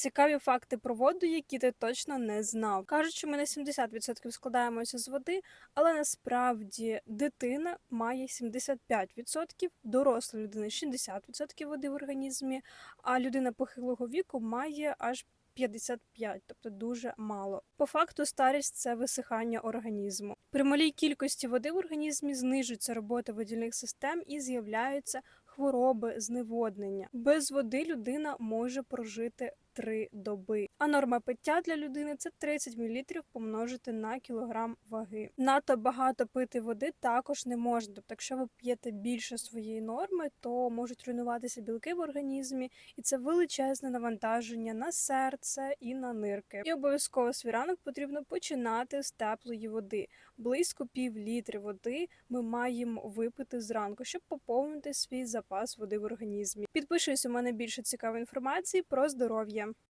Цікаві факти про воду, які ти точно не знав. Кажуть, що ми на 70% складаємося з води, але насправді дитина має 75%, доросла людина 60% води в організмі, а людина похилого віку має аж 55, тобто дуже мало. По факту старість це висихання організму. При малій кількості води в організмі знижується робота видільних систем і з'являються хвороби, зневоднення. Без води людина може прожити 3 доби. А норма пиття для людини це 30 мл помножити на кілограм ваги. Надто багато пити води також не можна. Тобто, якщо ви п'єте більше своєї норми, то можуть руйнуватися білки в організмі, і це величезне навантаження на серце і на нирки. І обов'язково свій ранок потрібно починати з теплої води. Близько пів літри води ми маємо випити зранку, щоб поповнити свій запас води в організмі. Підпишись, у мене більше цікавої інформації про здоров'я.